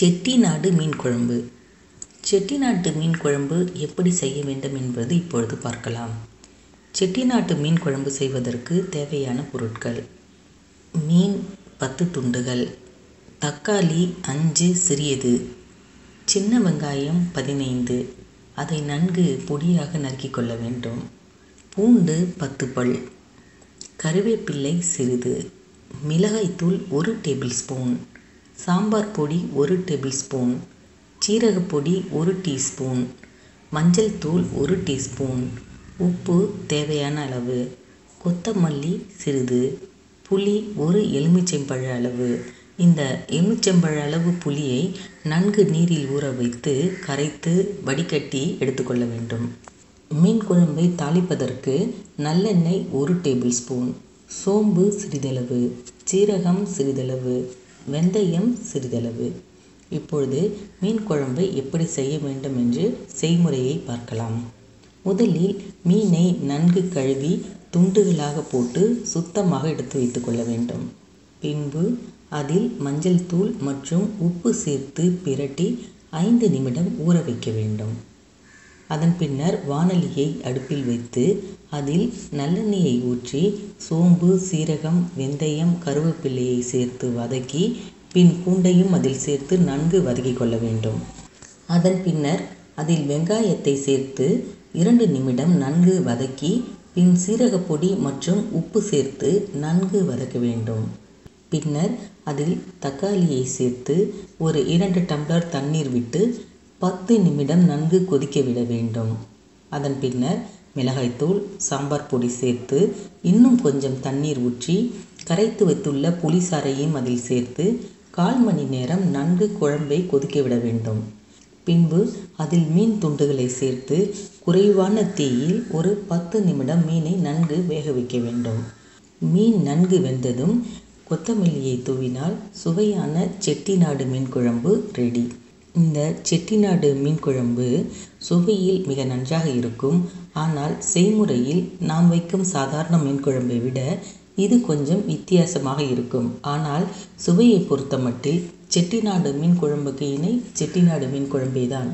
செட்டிநாடு மீன் குழம்பு. செட்டிநாட்டு மீன் குழம்பு எப்படி செய்ய வேண்டும் என்பது இப்பொழுது பார்க்கலாம். செட்டிநாட்டு மீன் குழம்பு செய்வதற்கு தேவையான பொருட்கள். மீன் பத்து துண்டுகள். தக்காளி அஞ்சு சிறியது. சின்ன வெங்காயம் பதினைந்து. அதை நன்கு பொடியாக நறுக்கிக் கொள்ள வேண்டும். பூண்டு பத்து பல். கருவேப்பிள்ளை சிறிது. மிளகாய்த்தூள் ஒரு டேபிள் ஸ்பூன். சாம்பார் பொடி ஒரு டேபிள் ஸ்பூன் சீரகப்பொடி ஒரு டீஸ்பூன் மஞ்சள் தூள் ஒரு டீஸ்பூன் உப்பு தேவையான அளவு கொத்தமல்லி சிறிது புளி ஒரு எலுமிச்சைம்பழ அளவு. இந்த எலுமிச்சம்பழ அளவு புளியை நன்கு நீரில் ஊற வைத்து கரைத்து வடிகட்டி எடுத்துக்கொள்ள வேண்டும். மீன் குழம்பை தாளிப்பதற்கு நல்லெண்ணெய் ஒரு டேபிள் ஸ்பூன் சோம்பு சிறிதளவு சீரகம் சிறிதளவு வெந்தயம் சிறிதளவு. இப்பொழுது மீன் குழம்பை எப்படி செய்ய வேண்டும் என்று செய்முறையை பார்க்கலாம். முதலில் மீனை நன்கு கழுவி துண்டுகளாக போட்டு சுத்தமாக எடுத்து வைத்துக்கொள்ள வேண்டும். பின்பு அதில் மஞ்சள் தூள் மற்றும் உப்பு சேர்த்து பிரட்டி ஐந்து நிமிடம் ஊற வைக்க வேண்டும். அதன் பின்னர் வாணலியை அடுப்பில் வைத்து அதில் நல்லெண்ணெயை ஊற்றி சோம்பு சீரகம் வெந்தயம் கருவேப்பிள்ளையை சேர்த்து வதக்கி பின் பூண்டையும் அதில் சேர்த்து நன்கு வதக்கிக் கொள்ள வேண்டும். அதன் பின்னர் அதில் வெங்காயத்தை சேர்த்து இரண்டு நிமிடம் நன்கு வதக்கி பின் சீரகப்பொடி மற்றும் உப்பு சேர்த்து நன்கு வதக்க வேண்டும். பின்னர் அதில் தக்காளியை சேர்த்து ஒரு இரண்டு டம்ளர் தண்ணீர் விட்டு பத்து நிமிடம் நன்கு கொதிக்க விட வேண்டும். அதன் பின்னர் மிளகாய்த்தூள் சாம்பார் பொடி சேர்த்து இன்னும் கொஞ்சம் தண்ணீர் ஊற்றி கரைத்து வைத்துள்ள புளிசாறையும் அதில் சேர்த்து கால் மணி நேரம் நன்கு குழம்பை கொதிக்க விட வேண்டும். பின்பு அதில் மீன் துண்டுகளை சேர்த்து குறைவான தீயில் ஒரு பத்து நிமிடம் மீனை நன்கு வேக வைக்க வேண்டும். மீன் நன்கு வெந்ததும் கொத்தமல்லியை தூவினால் சுவையான செட்டிநாடு மீன் குழம்பு ரெடி. இந்த செட்டிநாடு மீன் குழம்பு சுவையில் மிக நன்றாக இருக்கும். ஆனால் செய்முறையில் நாம் வைக்கும் சாதாரண மீன் குழம்பை விட இது கொஞ்சம் வித்தியாசமாக இருக்கும். ஆனால் சுவையை பொறுத்த மட்டில் செட்டிநாடு மீன் குழம்புக்கு இணை செட்டிநாடு மீன் குழம்பே தான்.